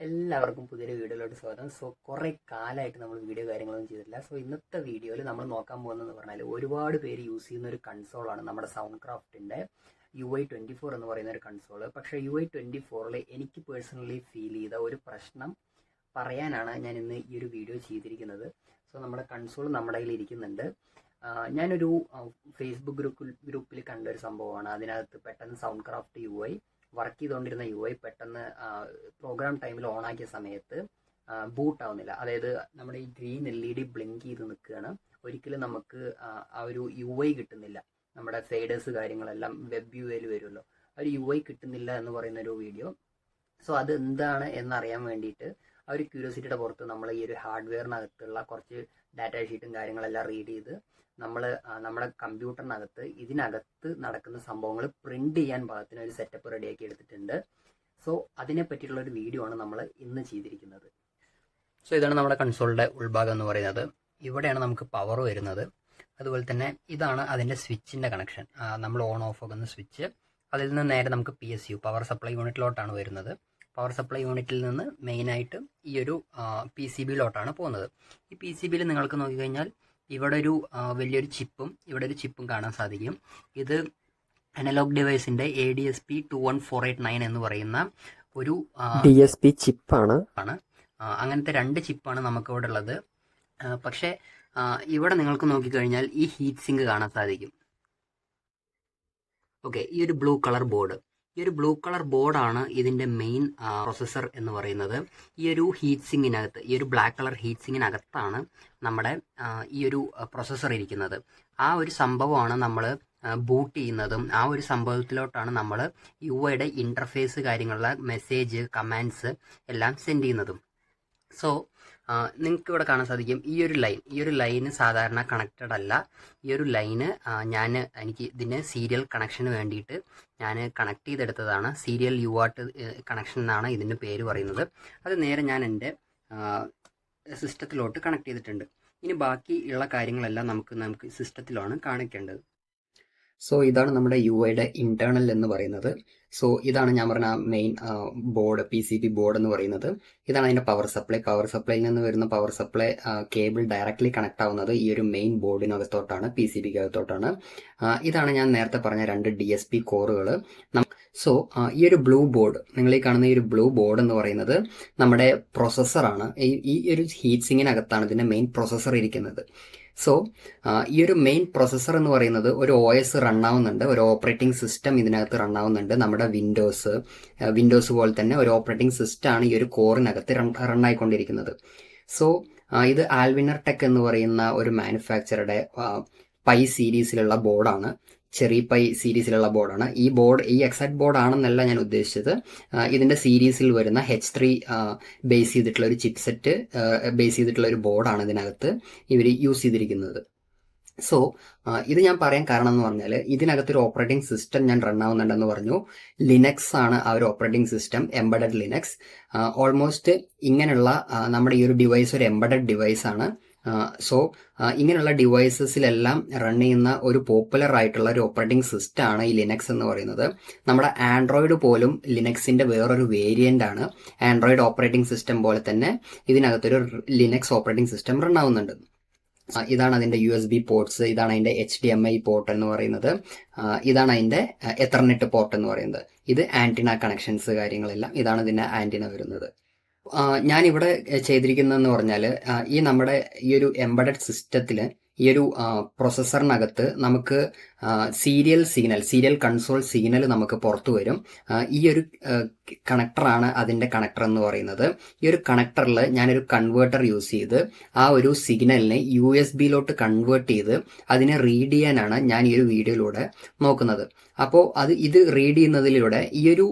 എല്ലാവർക്കും പുതിയൊരു വീഡിയോയിലോട്ട് സ്വാഗതം. സോ കുറേ കാലമായിട്ട് നമ്മൾ വീഡിയോ കാര്യങ്ങളൊന്നും ചെയ്തിട്ടില്ല. സോ ഇന്നത്തെ വീഡിയോയിൽ നമ്മൾ നോക്കാൻ പോകുന്നതെന്ന് പറഞ്ഞാൽ ഒരുപാട് പേര് യൂസ് ചെയ്യുന്ന ഒരു കൺസോളാണ് നമ്മുടെ സൗണ്ട് ക്രാഫ്റ്റിന്റെ യു ഐ ട്വന്റി ഫോർ എന്ന് പറയുന്ന ഒരു കൺസോൾ പക്ഷേ യു ഐ ട്വന്റി ഫോറിൽ എനിക്ക് പേഴ്സണലി ഫീൽ ചെയ്ത ഒരു പ്രശ്നം പറയാനാണ് ഞാൻ ഇന്ന് ഈ ഒരു വീഡിയോ ചെയ്തിരിക്കുന്നത്. സോ നമ്മുടെ കൺസോൾ നമ്മുടെ കയ്യിൽ ഇരിക്കുന്നുണ്ട്. ഞാനൊരു ഫേസ്ബുക്ക് ഗ്രൂപ്പിൽ ഗ്രൂപ്പിൽ കണ്ട ഒരു സംഭവമാണ്. അതിനകത്ത് പെട്ടെന്ന് Soundcraft U I work ചെയ്തുകൊണ്ടിരുന്ന യു ഐ പെട്ടെന്ന് പ്രോഗ്രാം ടൈമിൽ ഓൺ ആക്കിയ സമയത്ത് ബൂട്ട് ആവുന്നില്ല. അതായത് നമ്മുടെ ഈ green L E D blink ചെയ്ത് നിൽക്കുകയാണ്. ഒരിക്കലും നമുക്ക് ആ, ഒരു യു ഐ കിട്ടുന്നില്ല. നമ്മുടെ ഫേഡേഴ്സ് കാര്യങ്ങളെല്ലാം വെബ് യു ഐയിൽ വരുമല്ലോ. ഒരു യു ഐ കിട്ടുന്നില്ല എന്ന് പറയുന്ന ഒരു വീഡിയോ സോ അത് എന്താണ് എന്നറിയാൻ വേണ്ടിയിട്ട് ആ ഒരു ക്യൂരിയോസിറ്റിയുടെ പുറത്ത് നമ്മൾ ഈ ഒരു ഹാർഡ്വെയറിനകത്തുള്ള കുറച്ച് ഡാറ്റ ഷീറ്റും കാര്യങ്ങളെല്ലാം റീഡ് ചെയ്ത് നമ്മൾ നമ്മുടെ കമ്പ്യൂട്ടറിനകത്ത് ഇതിനകത്ത് നടക്കുന്ന സംഭവങ്ങൾ പ്രിന്റ് ചെയ്യാൻ പാകത്തിന് ഒരു സെറ്റപ്പ് റെഡിയാക്കി എടുത്തിട്ടുണ്ട്. സോ അതിനെ പറ്റിയിട്ടുള്ള ഒരു വീഡിയോ ആണ് നമ്മൾ ഇന്ന് ചെയ്തിരിക്കുന്നത്. സോ ഇതാണ് നമ്മുടെ കൺസോളിന്റെ ഉൾഭാഗം എന്ന് പറയുന്നത്. ഇവിടെയാണ് നമുക്ക് പവർ വരുന്നത്. അതുപോലെ തന്നെ ഇതാണ് അതിന്റെ സ്വിച്ചിന്റെ കണക്ഷൻ നമ്മൾ ഓൺ ഓഫ് ആക്കുന്ന സ്വിച്ച് അതിൽ നിന്ന് നേരെ നമുക്ക് P S U power supply യൂണിറ്റിലോട്ടാണ് വരുന്നത്. പവർ സപ്ലൈ യൂണിറ്റിൽ നിന്ന് മെയിനായിട്ട് ഈ ഒരു പി സി ബിയിലോട്ടാണ് പോകുന്നത്. ഈ പി സി ബിയിൽ നിങ്ങൾക്ക് നോക്കിക്കഴിഞ്ഞാൽ ഇവിടെ ഒരു വലിയൊരു ചിപ്പും ഇവിടെ ഒരു ചിപ്പും കാണാൻ സാധിക്കും. ഇത് അനലോഗ് ഡിവൈസിന്റെ A D S P two one four eight nine എന്ന് പറയുന്ന ഒരു ഡി എസ് പി ചിപ്പാണ്. ആണ്. അങ്ങനത്തെ രണ്ട് ചിപ്പാണ് നമുക്ക് ഇവിടെ ഉള്ളത് പക്ഷേ ഇവിടെ നിങ്ങൾക്ക് നോക്കിക്കഴിഞ്ഞാൽ ഈ ഹീറ്റ് സിങ്ക് കാണാൻ സാധിക്കും. ഓക്കെ ഈ ഒരു ബ്ലൂ കളർ ബോർഡ്. ഈ ഒരു ബ്ലൂ കളർ ബോർഡാണ് ഇതിന്റെ മെയിൻ പ്രോസസ്സർ എന്ന് പറയുന്നത്. ഈ ഒരു ഹീറ്റ് സിങ്ങിനകത്ത് ഈ ഒരു ബ്ലാക്ക് കളർ ഹീറ്റ് സിങ്ങിനകത്താണ് നമ്മുടെ ഈ ഒരു പ്രോസസ്സർ ഇരിക്കുന്നത്. ആ ഒരു സംഭവമാണ് നമ്മൾ ബൂട്ട് ചെയ്യുന്നതും ആ ഒരു സംഭവത്തിലോട്ടാണ് നമ്മൾ യു ഐയുടെ ഇന്റർഫേസ് കാര്യങ്ങളുള്ള മെസ്സേജ് കമാൻഡ്സ് എല്ലാം സെൻഡ് ചെയ്യുന്നതും. സോ നിങ്ങൾക്ക് ഇവിടെ കാണാൻ സാധിക്കും ഈ ഒരു ലൈൻ ഈ ഒരു ലൈന് സാധാരണ കണക്റ്റഡ് അല്ല. ഈ ഒരു ലൈന് ഞാൻ എനിക്ക് ഇതിന് സീരിയൽ കണക്ഷന് വേണ്ടിയിട്ട് ഞാൻ കണക്ട് ചെയ്തെടുത്തതാണ്. സീരിയൽ യു ആർട്ട് കണക്ഷൻ എന്നാണ് ഇതിന്റെ പേര് പറയുന്നത്. അത് നേരെ ഞാൻ എന്റെ സിസ്റ്റത്തിലോട്ട് കണക്ട് ചെയ്തിട്ടുണ്ട്. ഇനി ബാക്കി ഉള്ള കാര്യങ്ങളെല്ലാം നമുക്ക് നമുക്ക് സിസ്റ്റത്തിലാണ് കാണിക്കേണ്ടത്. സോ ഇതാണ് നമ്മുടെ യു ഐയുടെ ഇന്റേണൽ എന്ന് പറയുന്നത്. സോ ഇതാണ് ഞാൻ പറഞ്ഞ main board P C B board എന്ന് പറയുന്നത്. ഇതാണ് അതിന്റെ പവർ സപ്ലൈ പവർ സപ്ലൈയിൽ നിന്ന് വരുന്ന power supply cable directly connect ആവുന്നത് ഈ ഒരു മെയിൻ ബോർഡിനകത്തോട്ടാണ് പി സി ബിക്ക് അകത്തോട്ടാണ് ഇതാണ് ഞാൻ നേരത്തെ പറഞ്ഞ രണ്ട് ഡി എസ് പി കോറുകൾ സോ ഈ ഒരു ബ്ലൂ ബോർഡ് നിങ്ങൾ ഈ കാണുന്ന ഈ ഒരു ബ്ലൂ ബോർഡ് എന്ന് പറയുന്നത് നമ്മുടെ പ്രൊസസ്സറാണ് ഈ ഒരു ഹീറ്റ് സിങ്ങിനകത്താണ് ഇതിന്റെ മെയിൻ പ്രൊസസ്സർ ഇരിക്കുന്നത്. സോ ഈ ഒരു മെയിൻ പ്രൊസസ്സർ എന്ന് പറയുന്നത് ഒരു ഒ എസ് റൺ ആവുന്നുണ്ട്. ഒരു ഓപ്പറേറ്റിംഗ് സിസ്റ്റം ഇതിനകത്ത് റൺ ആവുന്നുണ്ട്. നമ്മുടെ വിൻഡോസ് വിൻഡോസ് പോലെ തന്നെ ഒരു ഓപ്പറേറ്റിംഗ് സിസ്റ്റം ആണ് ഈ ഒരു കോറിനകത്ത് റൺ ആയിക്കൊണ്ടിരിക്കുന്നത്. സോ ഇത് ആൽവിനർ ടെക് എന്ന് പറയുന്ന ഒരു മാനുഫാക്ചറുടെ പൈ സീരീസിലുള്ള ബോർഡാണ് ചെറി പൈ സീരീസിലുള്ള ബോർഡാണ്. ഈ ബോർഡ് ഈ എക്സാക്ട് ബോർഡ് ആണെന്നല്ല ഞാൻ ഉദ്ദേശിച്ചത്. ഇതിന്റെ സീരീസിൽ വരുന്ന എച്ച് ത്രീ ബേസ് ചെയ്തിട്ടുള്ള ഒരു ചിപ്സെറ്റ് ബേസ് ചെയ്തിട്ടുള്ള ഒരു ബോർഡാണ് ഇതിനകത്ത് ഇവർ യൂസ് ചെയ്തിരിക്കുന്നത്. സോ ഇത് ഞാൻ പറയാൻ കാരണം എന്ന് പറഞ്ഞാൽ ഇതിനകത്തൊരു ഓപ്പറേറ്റിംഗ് സിസ്റ്റം ഞാൻ റൺ ആവുന്നുണ്ടെന്ന് പറഞ്ഞു. ലിനക്സ് ആണ് ആ ഒരു operating system embedded Linux almost ഇങ്ങനെയുള്ള നമ്മുടെ ഈ ഒരു ഡിവൈസ് ഒരു എംബഡഡ് ഡിവൈസ് ആണ്. സോ ഇങ്ങനെയുള്ള ഡിവൈസസിലെല്ലാം റൺ ചെയ്യുന്ന ഒരു പോപ്പുലർ ആയിട്ടുള്ള ഒരു ഓപ്പറേറ്റിംഗ് സിസ്റ്റം ആണ് ഈ ലിനക്സ് എന്ന് പറയുന്നത്. നമ്മുടെ ആൻഡ്രോയിഡ് പോലും ലിനക്സിന്റെ വേറൊരു വേരിയന്റ് ആണ്. ആൻഡ്രോയിഡ് ഓപ്പറേറ്റിംഗ് സിസ്റ്റം പോലെ തന്നെ ഇതിനകത്തൊരു ലിനക്സ് ഓപ്പറേറ്റിംഗ് സിസ്റ്റം റൺ ആവുന്നുണ്ട്. ഇതാണ് അതിന്റെ യു എസ് ബി പോർട്സ് ഇതാണ് അതിന്റെ H D M I port എന്ന് പറയുന്നത്. ഇതാണ് അതിന്റെ എത്തർനെറ്റ് പോർട്ട് എന്ന് പറയുന്നത്. ഇത് ആന്റിന കണക്ഷൻസ് കാര്യങ്ങളെല്ലാം ഇതാണ് ഇതിന്റെ ആന്റിന വരുന്നത്. ഞാനിവിടെ ചെയ്തിരിക്കുന്നതെന്ന് പറഞ്ഞാൽ ഈ നമ്മുടെ ഈ ഒരു എംബഡഡ് സിസ്റ്റത്തിൽ ഈ ഒരു പ്രൊസസ്സറിനകത്ത് നമുക്ക് serial signal serial console signal നമുക്ക് പുറത്തു വരും. ഈ ഒരു കണക്ടറാണ് അതിന്റെ കണക്ടർ എന്ന് പറയുന്നത്. ഈ ഒരു കണക്ടറിൽ ഞാനൊരു കൺവേർട്ടർ യൂസ് ചെയ്ത് ആ ഒരു സിഗ്നലിനെ യു എസ് ബിയിലോട്ട് കൺവേർട്ട് ചെയ്ത് അതിനെ റീഡ് ചെയ്യാനാണ് ഞാൻ ഈ ഒരു വീഡിയോയിലൂടെ നോക്കുന്നത്. അപ്പോൾ അത് ഇത് റീഡ് ചെയ്യുന്നതിലൂടെ ഈ ഒരു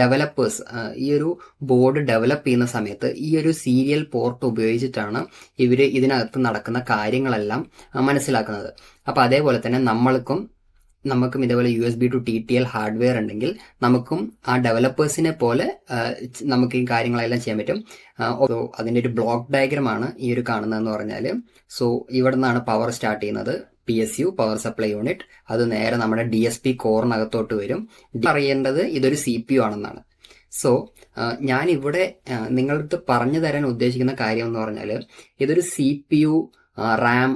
ഡെവലപ്പേഴ്സ് ഈ ഒരു ബോർഡ് ഡെവലപ്പ് ചെയ്യുന്ന സമയത്ത് ഈ ഒരു സീരിയൽ പോർട്ട് ഉപയോഗിച്ചിട്ടാണ് ഇവർ ഇതിനകത്ത് നടക്കുന്ന കാര്യങ്ങളെല്ലാം മനസ്സിലാക്കുന്നത്. അപ്പോൾ അതേപോലെ തന്നെ നമ്മൾക്കും നമുക്കും ഇതേപോലെ U S B to T T L hardware ഉണ്ടെങ്കിൽ നമുക്കും ആ ഡെവലപ്പേഴ്സിനെ പോലെ നമുക്ക് ഈ കാര്യങ്ങളെല്ലാം ചെയ്യാൻ പറ്റും. സോ അതിന്റെ ഒരു ബ്ലോക്ക് ഡയഗ്രാം ആണ് ഈ ഒരു കാണുന്നതെന്ന് പറഞ്ഞാൽ സോ ഇവിടെ നിന്നാണ് പവർ സ്റ്റാർട്ട് ചെയ്യുന്നത്. P S U power supply unit അത് നേരെ നമ്മുടെ ഡി എസ് പി കോറിനകത്തോട്ട് വരും. അറിയേണ്ടത് ഇതൊരു സി പി യു ആണെന്നാണ്. സോ ഞാൻ ഇവിടെ നിങ്ങളടുത്ത് പറഞ്ഞു തരാൻ ഉദ്ദേശിക്കുന്ന കാര്യം എന്ന് പറഞ്ഞാൽ ഇതൊരു സി പി യു റാം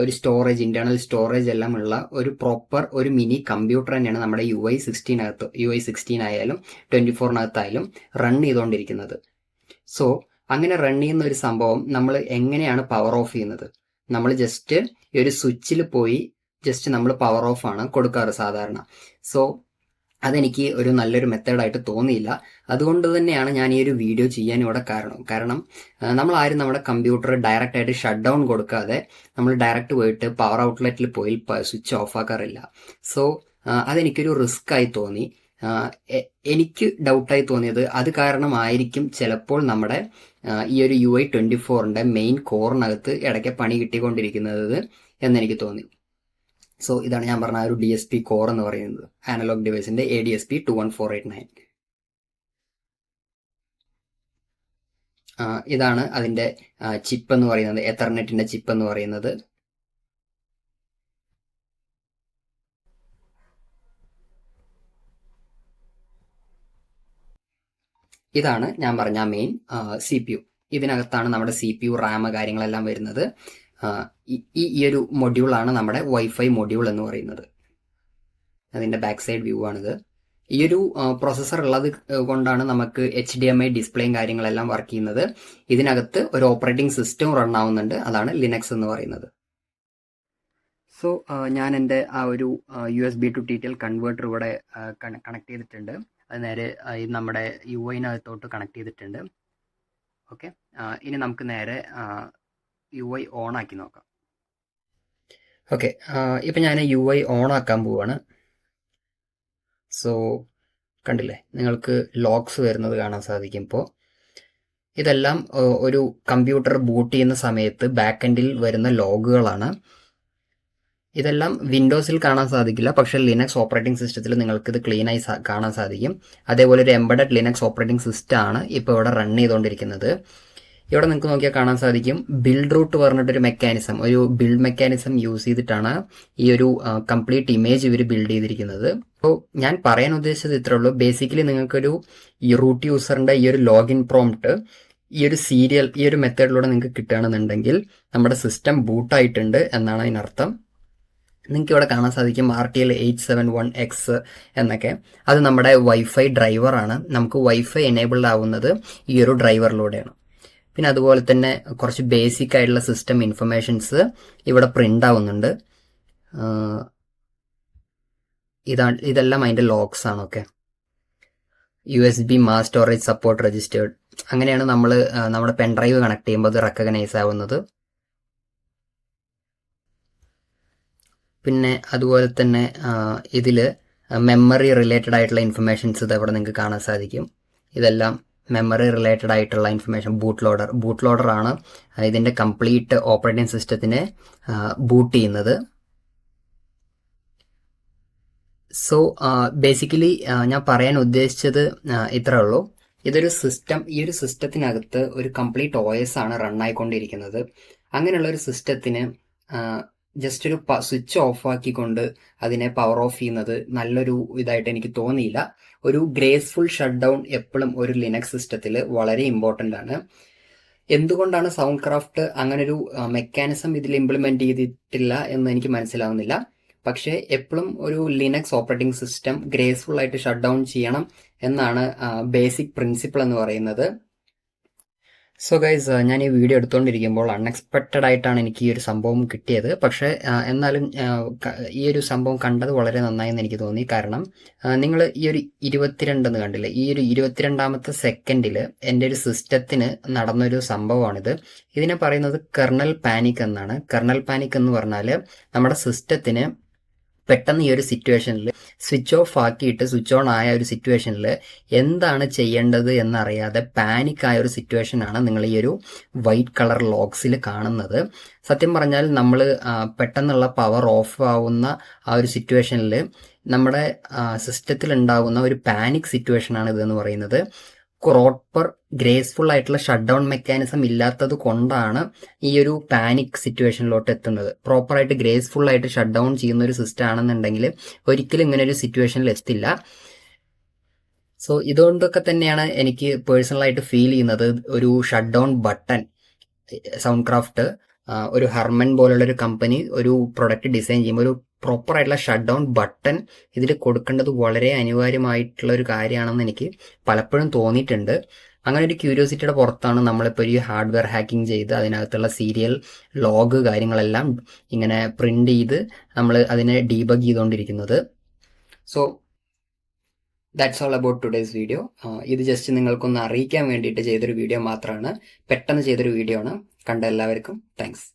ഒരു സ്റ്റോറേജ് ഇന്റേണൽ സ്റ്റോറേജ് എല്ലാം ഉള്ള ഒരു പ്രോപ്പർ ഒരു മിനി കമ്പ്യൂട്ടർ തന്നെയാണ് നമ്മുടെ യു ഐ സിക്സ്റ്റീനകത്ത് യു ഐ സിക്സ്റ്റീൻ ആയാലും ട്വന്റി ഫോറിനകത്തായാലും റൺ ചെയ്തുകൊണ്ടിരിക്കുന്നത് സോ അങ്ങനെ റൺ ചെയ്യുന്ന ഒരു സംഭവം നമ്മൾ എങ്ങനെയാണ് പവർ ഓഫ് ചെയ്യുന്നത്? നമ്മൾ ജസ്റ്റ് ഒരു സ്വിച്ചിൽ പോയി ജസ്റ്റ് നമ്മൾ പവർ ഓഫ് ആണ് കൊടുക്കാറ് സാധാരണ. സോ അതെനിക്ക് ഒരു നല്ലൊരു മെത്തേഡായിട്ട് തോന്നിയില്ല. അതുകൊണ്ട് തന്നെയാണ് ഞാൻ ഈ ഒരു വീഡിയോ ചെയ്യാൻ ഇവിടെ കാരണം. കാരണം നമ്മൾ ആരും നമ്മുടെ കമ്പ്യൂട്ടർ ഡയറക്റ്റ് ആയിട്ട് ഷട്ട് ഡൗൺ കൊടുക്കാതെ നമ്മൾ ഡയറക്റ്റ് പോയിട്ട് പവർ ഔട്ട്ലെറ്റിൽ പോയി സ്വിച്ച് ഓഫ് ആക്കാറില്ല. സോ അതെനിക്കൊരു റിസ്ക് ആയി തോന്നി. എനിക്ക് ഡൗട്ടായി തോന്നിയത് അത് കാരണമായിരിക്കും ചിലപ്പോൾ നമ്മുടെ ഈ ഒരു യു ഐ ട്വന്റി ഫോറിന്റെ മെയിൻ കോറിനകത്ത് ഇടയ്ക്ക് പണി കിട്ടിക്കൊണ്ടിരിക്കുന്നത് എന്നെനിക്ക് തോന്നി. സോ ഇതാണ് ഞാൻ പറഞ്ഞ ഒരു ഡി എസ് പി കോർ എന്ന് പറയുന്നത്. ആനലോഗ് ഡിവൈസിന്റെ A D S P two one four eight nine ഇതാണ് അതിന്റെ ചിപ്പ് എന്ന് പറയുന്നത് എത്തർനെറ്റിന്റെ ചിപ്പ് എന്ന് പറയുന്നത്. ഇതാണ് ഞാൻ പറഞ്ഞ മെയിൻ സി പി യു ഇതിനകത്താണ് നമ്മുടെ സി പി യു റാം കാര്യങ്ങളെല്ലാം വരുന്നത്. ഈ ഈ ഒരു മൊഡ്യൂളാണ് നമ്മുടെ വൈഫൈ മൊഡ്യൂൾ എന്ന് പറയുന്നത്. അതിന്റെ ബാക്ക് സൈഡ് വ്യൂ ആണിത്. ഈ ഒരു പ്രോസസ്സർ ഉള്ളത് കൊണ്ടാണ് നമുക്ക് എച്ച് ഡി എം ഐ ഡിസ്പ്ലേയും കാര്യങ്ങളെല്ലാം വർക്ക് ചെയ്യുന്നത്. ഇതിനകത്ത് ഒരു ഓപ്പറേറ്റിംഗ് സിസ്റ്റം റൺ ആവുന്നുണ്ട്. അതാണ് ലിനക്സ് എന്ന് പറയുന്നത്. സോ ഞാൻ എന്റെ ആ ഒരു U S B to T T L converter ഇവിടെ കണക്ട് ചെയ്തിട്ടുണ്ട്. അത് നേരെ നമ്മുടെ യു ഐനകത്തോട്ട് കണക്ട് ചെയ്തിട്ടുണ്ട്. ഓക്കെ ഇനി നമുക്ക് നേരെ യു ഐ ഓൺ ആക്കി നോക്കാം ഓക്കെ ഇപ്പം ഞാൻ യു ഐ ഓൺ ആക്കാൻ പോവാണ്. സോ കണ്ടില്ലേ നിങ്ങൾക്ക് ലോക്സ് വരുന്നത് കാണാൻ സാധിക്കും ഇപ്പോൾ ഇതെല്ലാം ഒരു കമ്പ്യൂട്ടർ ബൂട്ട് ചെയ്യുന്ന സമയത്ത് ബാക്ക് എൻഡിൽ വരുന്ന ലോഗുകളാണ് ഇതെല്ലാം വിൻഡോസിൽ കാണാൻ സാധിക്കില്ല പക്ഷെ ലിനക്സ് ഓപ്പറേറ്റിംഗ് സിസ്റ്റത്തിൽ നിങ്ങൾക്ക് ഇത് ക്ലീനായി കാണാൻ സാധിക്കും. അതേപോലെ ഒരു എംബഡഡ് ലിനക്സ് ഓപ്പറേറ്റിംഗ് സിസ്റ്റമാണ് ഇപ്പോൾ ഇവിടെ റൺ ചെയ്തുകൊണ്ടിരിക്കുന്നത് ഇവിടെ നിങ്ങൾക്ക് നോക്കിയാൽ കാണാൻ സാധിക്കും. ബിൽഡ് റൂട്ട് പറഞ്ഞിട്ടൊരു മെക്കാനിസം ഒരു ബിൽഡ് മെക്കാനിസം യൂസ് ചെയ്തിട്ടാണ് ഈ ഒരു കംപ്ലീറ്റ് ഇമേജ് ഇവർ ബിൽഡ് ചെയ്തിരിക്കുന്നത്. അപ്പോൾ ഞാൻ പറയാൻ ഉദ്ദേശിച്ചത് ഇത്രേ ഉള്ളൂ. ബേസിക്കലി നിങ്ങൾക്കൊരു ഈ റൂട്ട് യൂസറിന്റെ ഈ ഒരു ലോഗിൻ പ്രോംപ്റ്റ് ഈ ഒരു സീരിയൽ ഈ ഒരു മെത്തേഡിലൂടെ നിങ്ങൾക്ക് കിട്ടുകയാണെന്നുണ്ടെങ്കിൽ നമ്മുടെ സിസ്റ്റം ബൂട്ടായിട്ടുണ്ട് എന്നാണ് അതിനർത്ഥം. നിങ്ങൾക്ക് ഇവിടെ കാണാൻ സാധിക്കും R T L eight seven one X എന്നൊക്കെ. അത് നമ്മുടെ വൈഫൈ ഡ്രൈവറാണ് നമുക്ക് വൈഫൈ എനേബിൾഡ് ആവുന്നത് ഈ ഒരു ഡ്രൈവറിലൂടെയാണ് പിന്നെ അതുപോലെ തന്നെ കുറച്ച് ബേസിക് ആയിട്ടുള്ള സിസ്റ്റം ഇൻഫർമേഷൻസ് ഇവിടെ പ്രിന്റ് ആവുന്നുണ്ട്. ഇതാണ് ഇതെല്ലാം അതിന്റെ ലോക്സ് ആണ് okay U S B mass storage support registered അങ്ങനെയാണ് നമ്മൾ നമ്മുടെ പെൻ ഡ്രൈവ് കണക്ട് ചെയ്യുമ്പോൾ അത് റെക്കഗ്നൈസ് ആവുന്നത്. പിന്നെ അതുപോലെ തന്നെ ഇതിൽ മെമ്മറി റിലേറ്റഡ് ആയിട്ടുള്ള ഇൻഫർമേഷൻസ് ഇത് അവിടെ നിങ്ങൾക്ക് കാണാൻ സാധിക്കും. ഇതെല്ലാം മെമ്മറി റിലേറ്റഡ് ആയിട്ടുള്ള information boot loader boot loader ആണ് ഇതിന്റെ കംപ്ലീറ്റ് ഓപ്പറേറ്റിംഗ് സിസ്റ്റത്തിനെ ബൂട്ട് ചെയ്യുന്നത്. സോ ബേസിക്കലി ഞാൻ പറയാൻ ഉദ്ദേശിച്ചത് ഇത്രേ ഉള്ളൂ. ഇതൊരു സിസ്റ്റം ഈ ഒരു സിസ്റ്റത്തിനകത്ത് ഒരു കംപ്ലീറ്റ് ഓയസ് ആണ് റൺ ആയിക്കൊണ്ടിരിക്കുന്നത്. അങ്ങനെയുള്ള ഒരു സിസ്റ്റത്തിന് ജസ്റ്റ് ഒരു സ്വിച്ച് ഓഫ് ആക്കിക്കൊണ്ട് അതിനെ പവർ ഓഫ് ചെയ്യുന്നത് നല്ലൊരു ഇതായിട്ട് എനിക്ക് തോന്നിയില്ല. ഒരു ഗ്രേസ്ഫുൾ ഷട്ട് ഡൗൺ എപ്പോഴും ഒരു ലിനക്സ് സിസ്റ്റത്തിൽ വളരെ ഇമ്പോർട്ടന്റ് ആണ്. എന്തുകൊണ്ടാണ് സൗണ്ട് ക്രാഫ്റ്റ് അങ്ങനൊരു മെക്കാനിസം ഇതിൽ ഇംപ്ലിമെന്റ് ചെയ്തിട്ടില്ല എന്ന് എനിക്ക് മനസ്സിലാവുന്നില്ല. പക്ഷേ എപ്പോഴും ഒരു ലിനക്സ് ഓപ്പറേറ്റിംഗ് സിസ്റ്റം ഗ്രേസ്ഫുൾ ആയിട്ട് ഷട്ട് ഡൗൺ ചെയ്യണം എന്നാണ് ബേസിക് പ്രിൻസിപ്പിൾ എന്ന് പറയുന്നത്. സോ ഗൈസ് ഞാൻ ഈ വീഡിയോ എടുത്തുകൊണ്ടിരിക്കുമ്പോൾ അൺഎക്സ്പെക്റ്റഡ് ആയിട്ടാണ് എനിക്ക് ഈ ഒരു സംഭവം കിട്ടിയത്. പക്ഷേ എന്നാലും ഈ ഒരു സംഭവം കണ്ടത് വളരെ നന്നായെന്ന് എനിക്ക് തോന്നി. കാരണം നിങ്ങൾ ഈ ഒരു ഇരുപത്തിരണ്ടെന്ന് കണ്ടില്ലേ? ഈ ഒരു ഇരുപത്തിരണ്ടാമത്തെ സെക്കൻഡിൽ എന്റെ ഒരു സിസ്റ്റത്തിന് നടന്നൊരു സംഭവമാണിത്. ഇതിനെ പറയുന്നത് കെർണൽ പാനിക് എന്നാണ്. കെർണൽ പാനിക് എന്ന് പറഞ്ഞാൽ നമ്മുടെ സിസ്റ്റത്തിന് പെട്ടെന്ന് ഈ ഒരു സിറ്റുവേഷനിൽ സ്വിച്ച് ഓഫ് ആക്കിയിട്ട് സ്വിച്ച് ഓൺ ആയ ഒരു സിറ്റുവേഷനിൽ എന്താണ് ചെയ്യേണ്ടത് എന്നറിയാതെ പാനിക് ആയ ഒരു സിറ്റുവേഷനാണ് നിങ്ങൾ ഈ ഒരു വൈറ്റ് കളർ ലോക്സിൽ കാണുന്നത്. സത്യം പറഞ്ഞാൽ നമ്മൾ പെട്ടെന്നുള്ള പവർ ഓഫ് ആവുന്ന ആ ഒരു സിറ്റുവേഷനിൽ നമ്മുടെ സിസ്റ്റത്തിൽ ഉണ്ടാകുന്ന ഒരു പാനിക് സിറ്റുവേഷനാണ് ഇതെന്ന് പറയുന്നത്. പ്രോപ്പർ ഗ്രേസ്ഫുൾ ആയിട്ടുള്ള ഷട്ട് ഡൗൺ മെക്കാനിസം ഇല്ലാത്തത് കൊണ്ടാണ് ഈ ഒരു പാനിക് സിറ്റുവേഷനിലോട്ട് എത്തുന്നത്. പ്രോപ്പറായിട്ട് ഗ്രേസ്ഫുൾ ആയിട്ട് ഷട്ട് ഡൗൺ ചെയ്യുന്ന ഒരു സിസ്റ്റം ആണെന്നുണ്ടെങ്കിൽ ഒരിക്കലും ഇങ്ങനെ ഒരു സിറ്റുവേഷനിൽ എത്തില്ല. സോ ഇതുകൊണ്ടൊക്കെ തന്നെയാണ് എനിക്ക് പേഴ്സണലായിട്ട് ഫീൽ ചെയ്യുന്നത് ഒരു shut down button Soundcraft ഒരു ഹെർമൻ പോലുള്ള ഒരു കമ്പനി ഒരു പ്രൊഡക്റ്റ് ഡിസൈൻ ചെയ്യുമ്പോൾ ഒരു പ്രോപ്പർ ആയിട്ടുള്ള ഷട്ട് ഡൗൺ ബട്ടൺ ഇതിൽ കൊടുക്കേണ്ടത് വളരെ അനിവാര്യമായിട്ടുള്ള ഒരു കാര്യമാണെന്ന് എനിക്ക് പലപ്പോഴും തോന്നിയിട്ടുണ്ട്. അങ്ങനെ ഒരു ക്യൂരിയോസിറ്റിയുടെ പുറത്താണ് നമ്മളിപ്പോൾ ഈ ഹാർഡ്വെയർ ഹാക്കിംഗ് ചെയ്ത് അതിനകത്തുള്ള സീരിയൽ ലോഗ് കാര്യങ്ങളെല്ലാം ഇങ്ങനെ പ്രിന്റ് ചെയ്ത് നമ്മൾ അതിനെ ഡീബഗ് ചെയ്തുകൊണ്ടിരിക്കുന്നത് so that's all about today's video ഇത് ജസ്റ്റ് നിങ്ങൾക്കൊന്ന് അറിയിക്കാൻ വേണ്ടിയിട്ട് ചെയ്തൊരു വീഡിയോ മാത്രമാണ് പെട്ടെന്ന് ചെയ്തൊരു വീഡിയോ ആണ്. കണ്ട എല്ലാവർക്കും താങ്ക്സ്